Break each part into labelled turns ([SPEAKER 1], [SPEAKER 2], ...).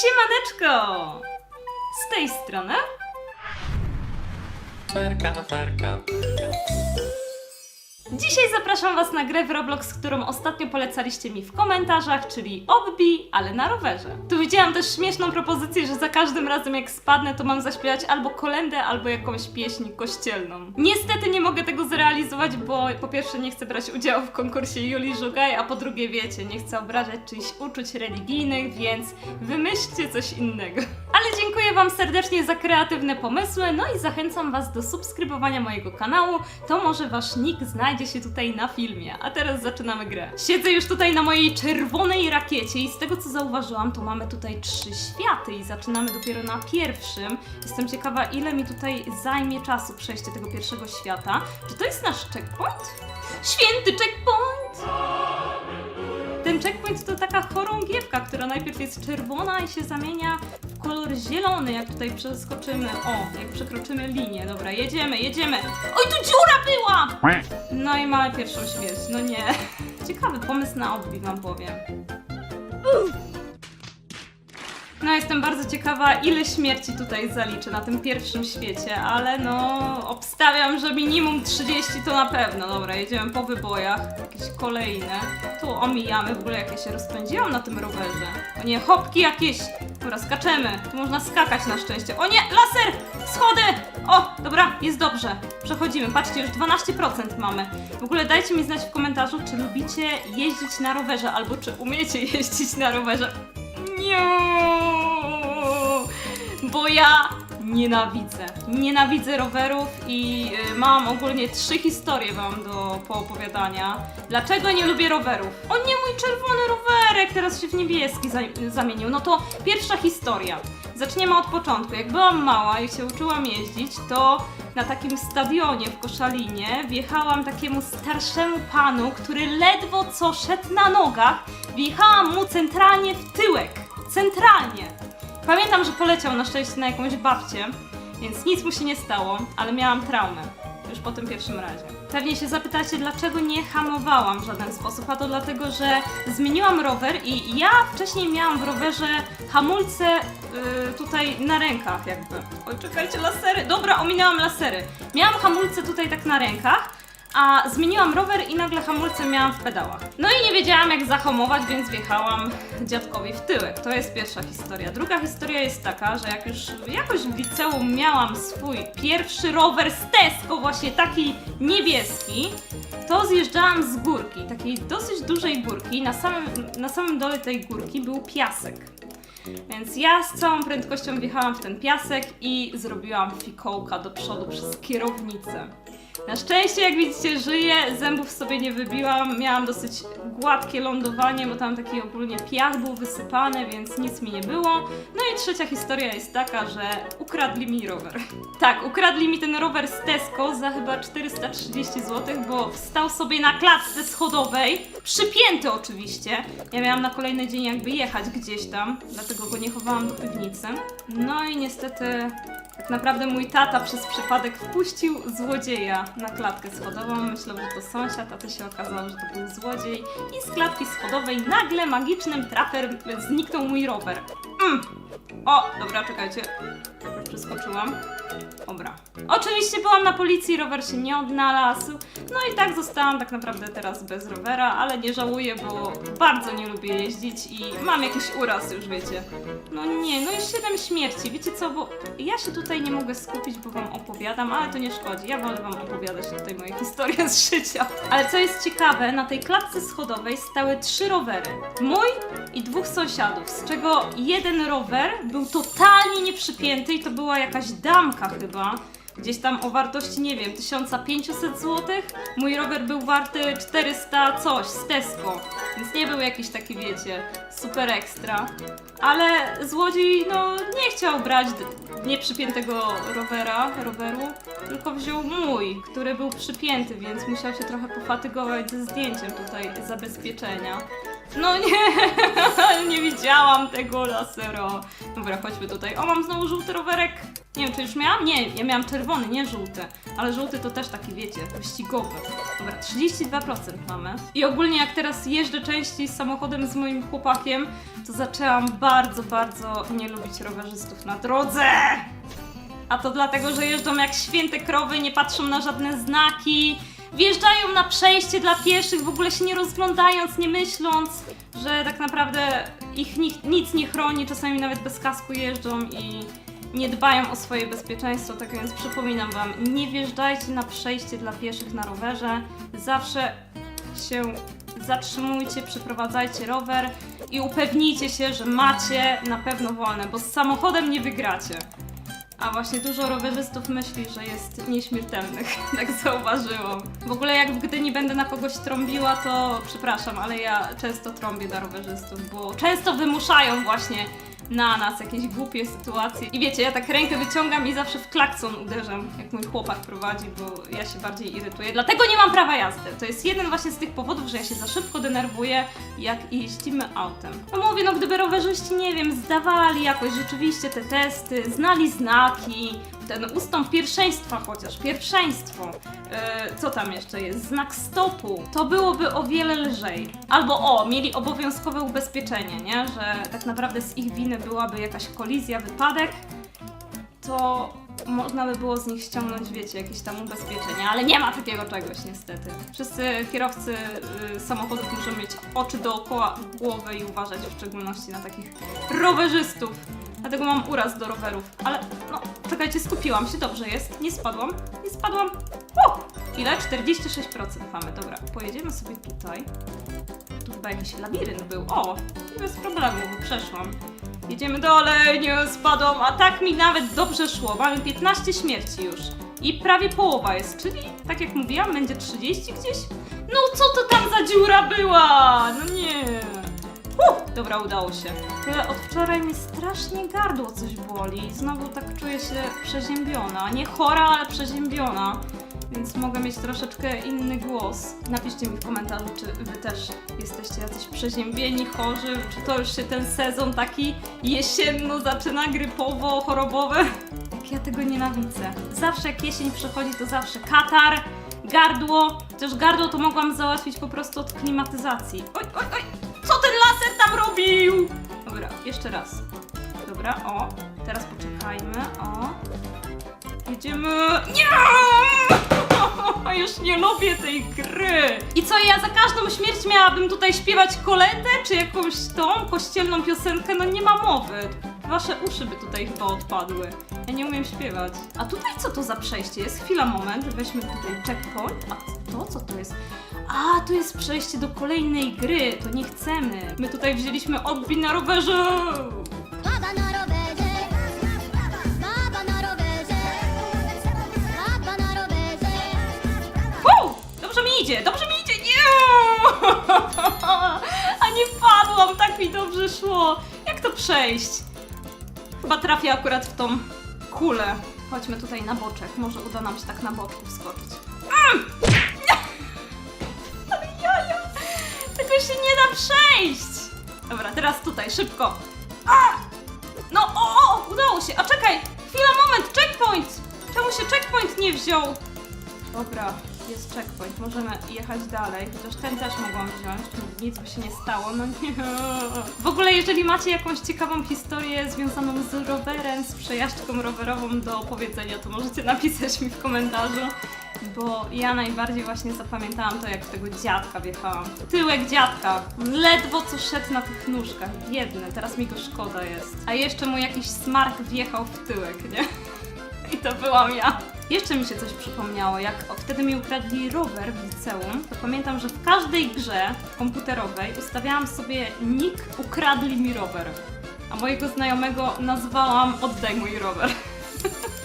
[SPEAKER 1] Siemaneczko! Z tej strony
[SPEAKER 2] Ferka, ferka.
[SPEAKER 1] Dzisiaj zapraszam Was na grę w Roblox, którą ostatnio polecaliście mi w komentarzach, czyli Obbi, ale na rowerze. Tu widziałam też śmieszną propozycję, że za każdym razem jak spadnę, to mam zaśpiewać albo kolendę, albo jakąś pieśń kościelną. Niestety nie mogę tego zrealizować, bo po pierwsze nie chcę brać udziału w konkursie Julii Żugaj, a po drugie wiecie, nie chcę obrażać czyichś uczuć religijnych, więc wymyślcie coś innego. Ale dziękuję Wam serdecznie za kreatywne pomysły, no i zachęcam Was do subskrybowania mojego kanału, to może Wasz nick znajdzie się tutaj na filmie. A teraz zaczynamy grę. Siedzę już tutaj na mojej czerwonej rakiecie i z tego co zauważyłam, to mamy tutaj trzy światy i zaczynamy dopiero na pierwszym. Jestem ciekawa, ile mi tutaj zajmie czasu przejście tego pierwszego świata. Czy to jest nasz checkpoint? Święty checkpoint! Checkpoint to taka chorągiewka, która najpierw jest czerwona i się zamienia w kolor zielony, jak tutaj przeskoczymy. O, jak przekroczymy linię. Dobra, jedziemy, jedziemy. Oj, tu dziura była! No i mamy pierwszą śmierć. No nie. Ciekawy pomysł na odbij, wam powiem. No, jestem bardzo ciekawa, ile śmierci tutaj zaliczę na tym pierwszym świecie, ale no, obstawiam, że minimum 30 to na pewno. Dobra, jedziemy po wybojach, jakieś kolejne. Tu omijamy, w ogóle jak ja się rozpędziłam na tym rowerze. O nie, hopki jakieś. Dobra, skaczemy. Tu można skakać na szczęście. O nie, laser! Schody! O, dobra, jest dobrze. Przechodzimy. Patrzcie, już 12% mamy. W ogóle dajcie mi znać w komentarzu, czy lubicie jeździć na rowerze, albo czy umiecie jeździć na rowerze. Nie, bo ja nienawidzę. Nienawidzę rowerów i y, mam ogólnie trzy historie wam do poopowiadania. Dlaczego nie lubię rowerów? O nie, mój czerwony rowerek teraz się w niebieski za- zamienił. No to pierwsza historia. Zaczniemy od początku. Jak byłam mała i się uczyłam jeździć, to na takim stadionie w Koszalinie wjechałam takiemu starszemu panu, który ledwo co szedł na nogach. Wjechałam mu centralnie w tyłek. Centralnie. Pamiętam, że poleciał na szczęście na jakąś babcię, więc nic mu się nie stało, ale miałam traumę. Już po tym pierwszym razie. Pewnie się zapytacie, dlaczego nie hamowałam w żaden sposób, a to dlatego, że zmieniłam rower i ja wcześniej miałam w rowerze hamulce yy, tutaj na rękach jakby. Oj, czekajcie, lasery. Dobra, ominęłam lasery. Miałam hamulce tutaj tak na rękach, a zmieniłam rower i nagle hamulce miałam w pedałach. No i nie wiedziałam jak zahamować, więc wjechałam dziadkowi w tyłek. To jest pierwsza historia. Druga historia jest taka, że jak już jakoś w liceum miałam swój pierwszy rower z Tesco, właśnie taki niebieski, to zjeżdżałam z górki, takiej dosyć dużej górki. Na samym, na samym dole tej górki był piasek. Więc ja z całą prędkością wjechałam w ten piasek i zrobiłam fikołka do przodu przez kierownicę. Na szczęście, jak widzicie, żyję, zębów sobie nie wybiłam, miałam dosyć gładkie lądowanie, bo tam taki ogólnie piach był wysypany, więc nic mi nie było. No i trzecia historia jest taka, że ukradli mi rower. Tak, ukradli mi ten rower z Tesco za chyba 430 zł, bo wstał sobie na klatce schodowej, przypięty oczywiście. Ja miałam na kolejny dzień jakby jechać gdzieś tam, dlatego go nie chowałam do piwnicy. No i niestety tak naprawdę mój tata przez przypadek wpuścił złodzieja na klatkę schodową. Myślał, że to sąsiad, a to się okazało, że to był złodziej. I z klatki schodowej nagle magicznym trafem zniknął mój rower. Mm. O, dobra, czekajcie. Dobra, Przeskoczyłam. Dobra. Oczywiście byłam na policji, rower się nie odnalazł. No i tak zostałam tak naprawdę teraz bez rowera, ale nie żałuję, bo bardzo nie lubię jeździć i mam jakiś uraz już, wiecie. No nie, no i siedem śmierci. Wiecie co, bo ja się tutaj nie mogę skupić, bo wam opowiadam, ale to nie szkodzi. Ja wolę wam opowiadać tutaj moje historie z życia. Ale co jest ciekawe, na tej klatce schodowej stały trzy rowery. Mój i dwóch sąsiadów, z czego jeden rower był totalnie nieprzypięty i to była jakaś damka chyba. Gdzieś tam o wartości, nie wiem, 1500 zł. Mój rower był warty 400 coś z Tesco, więc nie był jakiś taki, wiecie, super ekstra. Ale złodziej, no, nie chciał brać nieprzypiętego rowera, roweru, tylko wziął mój, który był przypięty, więc musiał się trochę pofatygować ze zdjęciem tutaj zabezpieczenia. No nie, nie widziałam tego lasero. Dobra, chodźmy tutaj. O, mam znowu żółty rowerek. Nie wiem, czy już miałam? Nie, ja miałam czerwony, nie żółty. Ale żółty to też taki, wiecie, wyścigowy. Dobra, 32% mamy. I ogólnie jak teraz jeżdżę częściej samochodem z moim chłopakiem, to zaczęłam bardzo, bardzo nie lubić rowerzystów na drodze. A to dlatego, że jeżdżą jak święte krowy, nie patrzą na żadne znaki, wjeżdżają na przejście dla pieszych, w ogóle się nie rozglądając, nie myśląc, że tak naprawdę ich nic, nie chroni, czasami nawet bez kasku jeżdżą i nie dbają o swoje bezpieczeństwo, tak więc przypominam Wam, nie wjeżdżajcie na przejście dla pieszych na rowerze, zawsze się zatrzymujcie, przyprowadzajcie rower i upewnijcie się, że macie na pewno wolne, bo z samochodem nie wygracie. A właśnie dużo rowerzystów myśli, że jest nieśmiertelnych, tak zauważyłam. W ogóle jak w Gdyni będę na kogoś trąbiła, to przepraszam, ale ja często trąbię na rowerzystów, bo często wymuszają właśnie na nas jakieś głupie sytuacje. I wiecie, ja tak rękę wyciągam i zawsze w klakson uderzam, jak mój chłopak prowadzi, bo ja się bardziej irytuję. Dlatego nie mam prawa jazdy. To jest jeden właśnie z tych powodów, że ja się za szybko denerwuję, jak jeździmy autem. No mówię, no gdyby rowerzyści, nie wiem, zdawali jakoś rzeczywiście te testy, znali znaki, ten ustąp pierwszeństwa chociaż, pierwszeństwo. Yy, co tam jeszcze jest? Znak stopu. To byłoby o wiele lżej. Albo o, mieli obowiązkowe ubezpieczenie, nie? Że tak naprawdę z ich winy byłaby jakaś kolizja, wypadek, to można by było z nich ściągnąć, wiecie, jakieś tam ubezpieczenie, ale nie ma takiego czegoś niestety. Wszyscy kierowcy y, samochodów muszą mieć oczy dookoła głowy i uważać w szczególności na takich rowerzystów. Dlatego mam uraz do rowerów. Ale no, czekajcie, skupiłam się, dobrze jest. Nie spadłam, nie spadłam. O! Ile? 46% mamy. Dobra, pojedziemy sobie tutaj. Tu chyba jakiś labirynt był. O! Bez problemu, przeszłam. Jedziemy dalej, nie spadłam, a tak mi nawet dobrze szło. Mamy 15 śmierci już. I prawie połowa jest, czyli tak jak mówiłam, będzie 30 gdzieś? No co to tam za dziura była? No nie. Uh, dobra, udało się. Tyle od wczoraj mnie strasznie gardło coś boli. Znowu tak czuję się przeziębiona. Nie chora, ale przeziębiona. Więc mogę mieć troszeczkę inny głos. Napiszcie mi w komentarzu, czy wy też jesteście jacyś przeziębieni, chorzy, czy to już się ten sezon taki jesienno zaczyna grypowo, chorobowy. Jak ja tego nienawidzę. Zawsze jak jesień przychodzi, to zawsze katar, gardło. Chociaż gardło to mogłam załatwić po prostu od klimatyzacji. Oj, oj, oj! Tam robił? Dobra, jeszcze raz. Dobra, o. Teraz poczekajmy, o. Jedziemy. Nie! Już nie lubię tej gry. I co, ja za każdą śmierć miałabym tutaj śpiewać kolendę, czy jakąś tą kościelną piosenkę? No nie ma mowy. Wasze uszy by tutaj chyba odpadły. Ja nie umiem śpiewać. A tutaj co to za przejście jest? Chwila, moment. Weźmy tutaj checkpoint. A to co to jest? A, to jest przejście do kolejnej gry. To nie chcemy. My tutaj wzięliśmy odbin na rowerze.
[SPEAKER 2] Baba na rowerze, baba na rowerze, baba na rowerze.
[SPEAKER 1] Wow! Dobrze mi idzie, dobrze mi idzie! Nie! A nie padłam, tak mi dobrze szło. Jak to przejść? Chyba trafię akurat w tą kulę. Chodźmy tutaj na boczek, może uda nam się tak na boczku wskoczyć. Mm! Tego się nie da przejść! Dobra, teraz tutaj, szybko. A! No, o, o, udało się. A czekaj, chwila, moment, checkpoint! Czemu się checkpoint nie wziął? Dobra, jest checkpoint, możemy jechać dalej, chociaż ten też mogłam wziąć, nic by się nie stało, no nie. W ogóle, jeżeli macie jakąś ciekawą historię związaną z rowerem, z przejażdżką rowerową do opowiedzenia, to możecie napisać mi w komentarzu, bo ja najbardziej właśnie zapamiętałam to, jak tego dziadka wjechałam. Tyłek dziadka, ledwo co szedł na tych nóżkach, biedny, teraz mi go szkoda jest. A jeszcze mu jakiś smark wjechał w tyłek, nie? I to byłam ja. Jeszcze mi się coś przypomniało, jak wtedy mi ukradli rower w liceum, to pamiętam, że w każdej grze komputerowej ustawiałam sobie nick ukradli mi rower. A mojego znajomego nazwałam oddaj mój rower.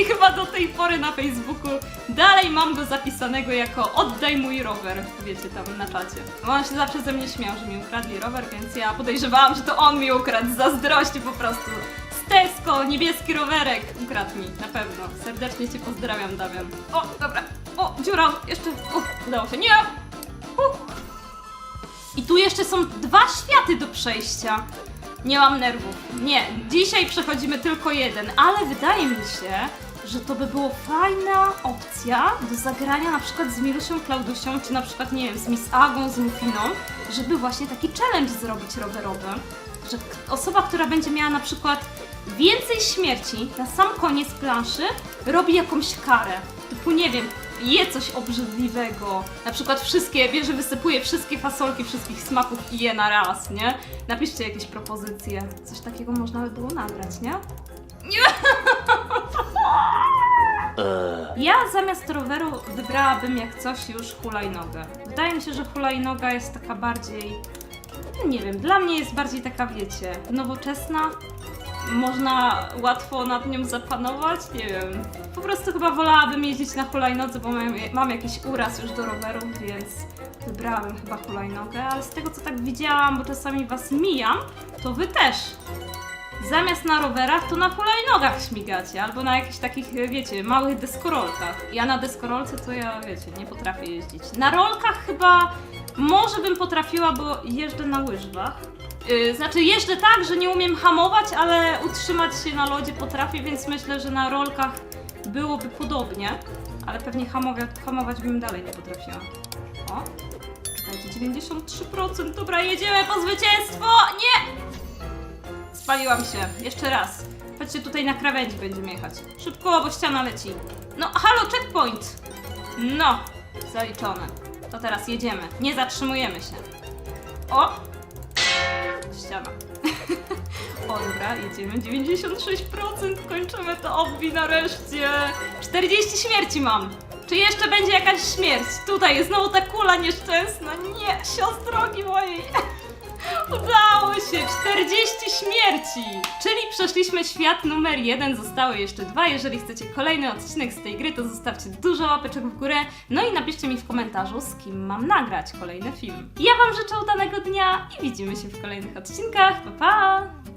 [SPEAKER 1] I chyba do tej pory na Facebooku dalej mam go zapisanego jako oddaj mój rower, wiecie, tam na czacie. Bo on się zawsze ze mnie śmiał, że mi ukradli rower, więc ja podejrzewałam, że to on mi ukradł z zazdrości po prostu. Z Tesco, niebieski rowerek ukradł mi, na pewno. Serdecznie Cię pozdrawiam, Damian. O, dobra. O, dziura, jeszcze. O, udało się. Nie! U. I tu jeszcze są dwa światy do przejścia. Nie mam nerwów. Nie, dzisiaj przechodzimy tylko jeden, ale wydaje mi się, że to by było fajna opcja do zagrania na przykład z Milusią, Klaudusią, czy na przykład, nie wiem, z Miss Agą, z Mufiną, żeby właśnie taki challenge zrobić rowerowy. Że osoba, która będzie miała na przykład więcej śmierci na sam koniec planszy, robi jakąś karę. Typu, nie wiem, je coś obrzydliwego. Na przykład wszystkie, bierze, wysypuje wszystkie fasolki wszystkich smaków i je na raz, nie? Napiszcie jakieś propozycje. Coś takiego można by było nagrać, nie? Ja zamiast roweru wybrałabym jak coś już hulajnogę. Wydaje mi się, że hulajnoga jest taka bardziej. no Nie wiem, dla mnie jest bardziej taka, wiecie, nowoczesna. Można łatwo nad nią zapanować, nie wiem. Po prostu chyba wolałabym jeździć na hulajnodze, bo mam, mam jakiś uraz już do roweru, więc wybrałabym chyba hulajnogę, ale z tego co tak widziałam, bo czasami was mijam, to wy też zamiast na rowerach, to na hulajnogach śmigacie, albo na jakichś takich, wiecie, małych deskorolkach. Ja na deskorolce to ja, wiecie, nie potrafię jeździć. Na rolkach chyba może bym potrafiła, bo jeżdżę na łyżwach. Yy, znaczy jeżdżę tak, że nie umiem hamować, ale utrzymać się na lodzie potrafię, więc myślę, że na rolkach byłoby podobnie, ale pewnie hamować, hamować bym dalej nie potrafiła. O, czekajcie, 93%, dobra, jedziemy po zwycięstwo! Nie! Spaliłam się. Jeszcze raz. Chodźcie tutaj na krawędź będziemy jechać. Szybko, bo ściana leci. No, halo, checkpoint! No, zaliczone. To teraz jedziemy. Nie zatrzymujemy się. O! Ściana. o, dobra, jedziemy. 96%. Kończymy to obwi nareszcie. 40 śmierci mam. Czy jeszcze będzie jakaś śmierć? Tutaj jest znowu ta kula nieszczęsna. Nie, siostrogi mojej. Udało się! 40 śmierci! Czyli przeszliśmy świat numer jeden, zostały jeszcze dwa. Jeżeli chcecie kolejny odcinek z tej gry, to zostawcie dużo łapeczek w górę. No i napiszcie mi w komentarzu, z kim mam nagrać kolejny film. Ja Wam życzę udanego dnia i widzimy się w kolejnych odcinkach. Pa pa!